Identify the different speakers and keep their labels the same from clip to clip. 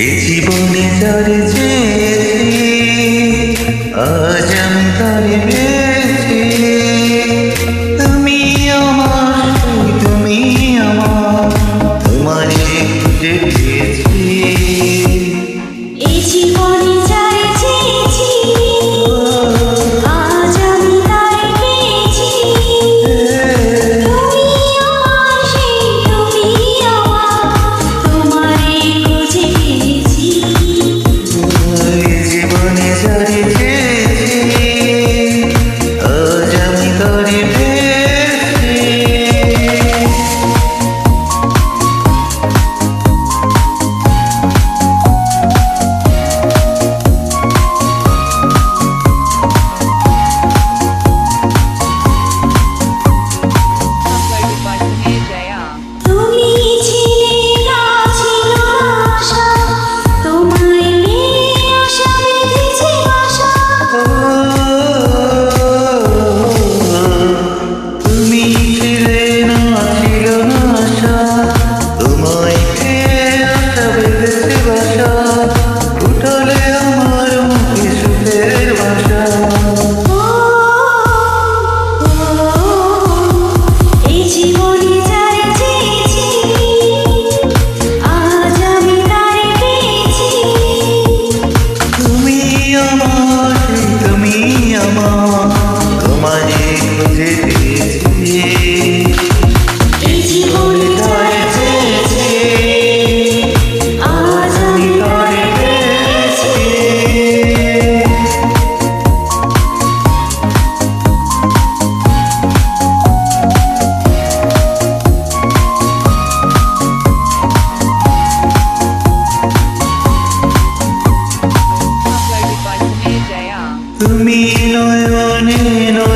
Speaker 1: এই জীবনে যার আজ আমি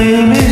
Speaker 1: blame.